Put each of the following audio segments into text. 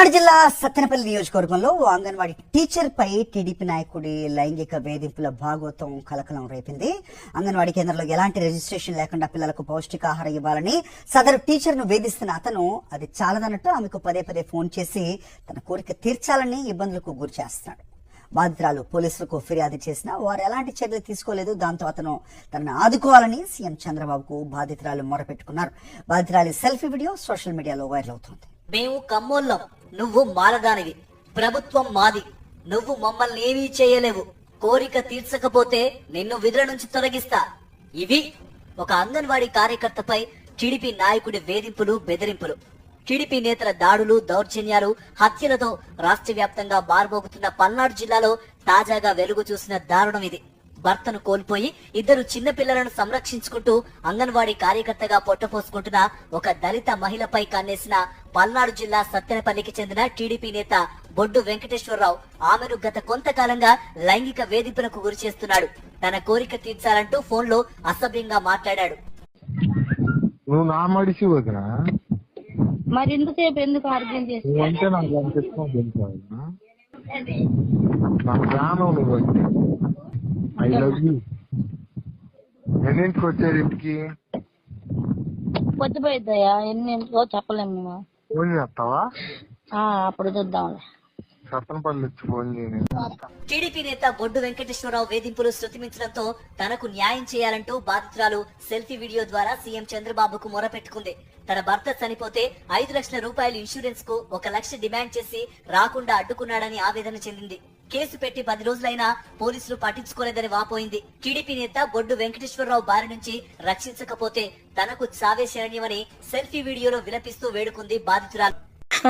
పల్నాడు జిల్లా సత్తెనపల్లి నియోజకవర్గంలో ఓ అంగన్వాడీ టీచర్ పై టీడీపీ నాయకుడి లైంగిక వేధింపుల భాగోతం కలకలం రేపింది. అంగన్వాడీ కేంద్రంలో ఎలాంటి రిజిస్ట్రేషన్ లేకుండా పిల్లలకు పౌష్టికాహారం ఇవ్వాలని సదరు టీచర్ను వేధిస్తున్న అతను అది చాలదన్నట్టు ఆమెకు పదే పదే ఫోన్ చేసి తన కోరిక తీర్చాలని ఇబ్బందులకు గురి చేస్తున్నాడు. బాధితురాలు పోలీసులకు ఫిర్యాదు చేసినా వారు ఎలాంటి చర్యలు తీసుకోలేదు. దాంతో అతను తనను ఆదుకోవాలని సీఎం చంద్రబాబుకు బాధితురాలు మొరపెట్టుకున్నారు. బాధితురాలి సెల్ఫీ వీడియో సోషల్ మీడియాలో వైరల్ అవుతోంది. మేము కమ్మోళ్ళం నువ్వు మాలదానివి ప్రభుత్వం మాది. నువ్వు మమ్మల్ని ఏమీ చేయలేవు. కోరిక తీర్చకపోతే నిన్ను విధుల నుంచి తొలగిస్తా. ఇవి ఒక అంగన్వాడీ కార్యకర్తపై టీడీపీ నాయకుడి వేధింపులు బెదిరింపులు. టీడీపీ నేతల దాడులు దౌర్జన్యాలు హత్యలతో రాష్ట్ర వ్యాప్తంగా బారబోగుతున్న పల్నాడు జిల్లాలో తాజాగా వెలుగు చూసిన దారుణం ఇది. భర్తను కోల్పోయి ఇద్దరు చిన్న పిల్లలను సంరక్షించుకుంటూ అంగన్వాడీ కార్యకర్తగా పొట్టపోసుకుంటున్న ఒక దళిత మహిళపై కన్నేసిన పల్నాడు జిల్లా సత్తెనపల్లికి చెందిన టీడీపీ నేత బొడ్డు వెంకటేశ్వరరావు. ఆమెను గత కొంతకాలంగా లైంగిక వేధింపులకు గురి చేస్తున్నాడు. తన కోరిక తీర్చాలంటూ ఫోన్లో అసభ్యంగా మాట్లాడాడు. నువ్వు నా మడిసి వదినా? మరి ఇంతసేపు ఎందుకు ఆర్గ్యం చేసి నువ్వంటే నాకు ఎంత ఇష్టం తెలుసా వదినా? నా ప్రాణం నువ్వంటే ఐ లవ్ యూ ఎన్నింటికి వచ్చారు ఇంటికి? పొద్దుపోయిద్దయ్యా ఎన్ని ఇంట్లో చెప్పలేము మేము. ఫోన్ చేస్తావా? ఆ, అప్పుడు చూద్దాంలే. సత్తనపల్లి వచ్చి ఫోన్ చేయని. టీడీపీ నేత బొడ్డు వెంకటేశ్వరరావు వేధింపులు శృతిమించడంతో తనకు న్యాయం చేయాలంటూ బాధితురాలు సెల్ఫీ వీడియో ద్వారా సీఎం చంద్రబాబుకు మొరపెట్టుకుంది. తన భర్త చనిపోతే ఐదు లక్షల రూపాయల ఇన్సూరెన్స్కు ఒక లక్ష డిమాండ్ చేసి రాకుండా అడ్డుకున్నాడని ఆవేదన చెందింది. కేసు పెట్టి పది రోజులైనా పోలీసులు పట్టించుకోలేదని వాపోయింది. టీడీపీ నేత బొడ్డు వెంకటేశ్వరరావు బారి నుంచి రక్షించకపోతే తనకు చావే శరణ్యమని సెల్ఫీ వీడియోలో విలపిస్తూ వేడుకుంది బాధితురాలు.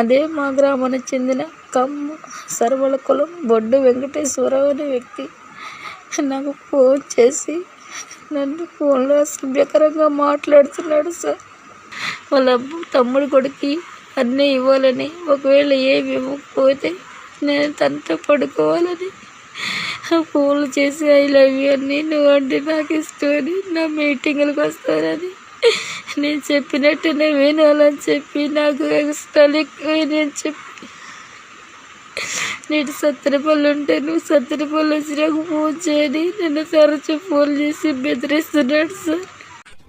అదే మా గ్రామానికి చెందిన కమ్ము సర్వల కులం బొడ్డు వెంకటేశ్వరరావు అనే వ్యక్తి నాకు ఫోన్ చేసి నన్ను ఫోన్లో అసభ్యకరంగా మాట్లాడుతున్నాడు సార్. వాళ్ళ తమ్ముడు కొడుకు అన్నీ ఇవ్వాలని ఒకవేళ ఏమి ఇవ్వకపోతే నేను తనతో పడుకోవాలని ఫోన్లు చేసి ఐ లవ్ యూ అని నువ్వు అంటే నాకు ఇష్టం అని నా మీటింగులకు వస్తానని నేను చెప్పినట్టు నేను వినాలని చెప్పి నాకు ఇష్టాలు ఎక్కువ నేను చెప్పి. నేను సత్తెనపల్లి ఉంటే నువ్వు సత్తెనపల్లి వచ్చి నాకు ఫోన్ చేయని నన్ను తరచూ ఫోన్ చేసి బెదిరిస్తున్నాడు సార్.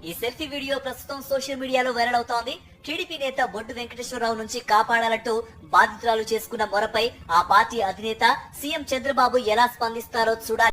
ఈ సెల్ఫీ వీడియో ప్రస్తుతం సోషల్ మీడియాలో వైరల్ అవుతోంది. టీడీపీ నేత బొడ్డు వెంకటేశ్వరరావు నుంచి కాపాడాలంటూ బాధితురాలు చేసుకున్న మొరపై ఆ పార్టీ అధినేత సీఎం చంద్రబాబు ఎలా స్పందిస్తారో చూడాలి.